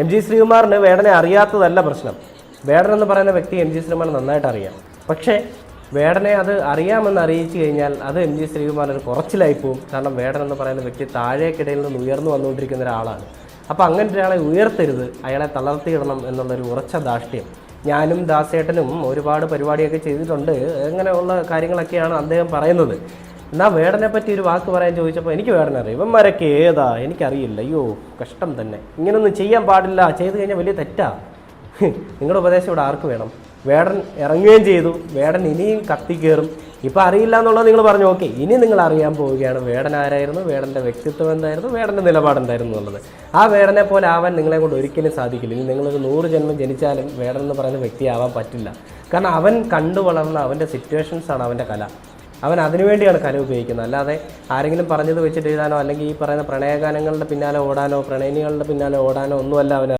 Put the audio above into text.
M G ശ്രീകുമാറിന് വേടനെ അറിയാത്തതല്ല പ്രശ്നം. വേടൻ എന്ന് പറയുന്ന വ്യക്തി എം ജി ശ്രീകുമാർ നന്നായിട്ട് അറിയാം. പക്ഷേ വേടനെ അത് അറിയാമെന്ന് അറിയിച്ചു കഴിഞ്ഞാൽ അത് എം ജി ശ്രീകുമാർ ഒരു കുറച്ചിലായി പോകും കാരണം വേടൻ എന്ന് പറയുന്ന വ്യക്തി താഴേക്കിടയിൽ നിന്ന് ഉയർന്നു വന്നുകൊണ്ടിരിക്കുന്ന ഒരാളാണ്. അപ്പോൾ അങ്ങനെ ഒരാളെ ഉയർത്തരുത്. അയാളെ തളർത്തിയിടണം എന്നുള്ളൊരു ഉറച്ച ദാഷ്ട്യം ഞാനും ദാസേട്ടനും ഒരുപാട് പരിപാടിയൊക്കെ ചെയ്തിട്ടുണ്ട്. അങ്ങനെയുള്ള കാര്യങ്ങളൊക്കെയാണ് അദ്ദേഹം പറയുന്നത്. എന്നാൽ വേടനെ പറ്റി ഒരു വാക്ക് പറയാൻ ചോദിച്ചപ്പോൾ എനിക്ക് വേടനെ അറിയാം. ഇവന്മാരൊക്കെ ഏതാ? എനിക്കറിയില്ല. അയ്യോ കഷ്ടം തന്നെ. ഇങ്ങനൊന്നും ചെയ്യാൻ പാടില്ല. ചെയ്തു കഴിഞ്ഞാൽ വലിയ തെറ്റാ. നിങ്ങളുടെ ഉപദേശം ഇവിടെ ആർക്ക് വേണം? വേടൻ ഇറങ്ങുകയും ചെയ്തു. വേടൻ ഇനിയും കത്തി കയറും. ഇപ്പം അറിയില്ല എന്നുള്ളത് നിങ്ങൾ പറഞ്ഞു. ഓക്കെ ഇനി നിങ്ങൾ അറിയാൻ പോവുകയാണ്. വേടൻ ആരായിരുന്നു? വേടന്റെ വ്യക്തിത്വം എന്തായിരുന്നു? വേടന്റെ നിലപാട് എന്തായിരുന്നു എന്നുള്ളത്. ആ വേടനെ പോലെ ആവാൻ നിങ്ങളെ കൊണ്ട് ഒരിക്കലും സാധിക്കില്ല. ഇനി നിങ്ങളൊരു നൂറ് ജന്മം ജനിച്ചാലും വേടൻ എന്ന് പറയുന്ന വ്യക്തിയാവാൻ പറ്റില്ല. കാരണം അവൻ കണ്ടു വളർന്ന അവന്റെ സിറ്റുവേഷൻസാണ് അവന്റെ കല. അവൻ അതിനുവേണ്ടിയാണ് കല ഉപയോഗിക്കുന്നത്. അല്ലാതെ ആരെങ്കിലും പറഞ്ഞത് വെച്ചിട്ട് എഴുതാനോ അല്ലെങ്കിൽ ഈ പറയുന്ന പ്രണയഗാനങ്ങളുടെ പിന്നാലെ ഓടാനോ പ്രണയിനികളുടെ പിന്നാലെ ഓടാനോ ഒന്നുമല്ല അവന്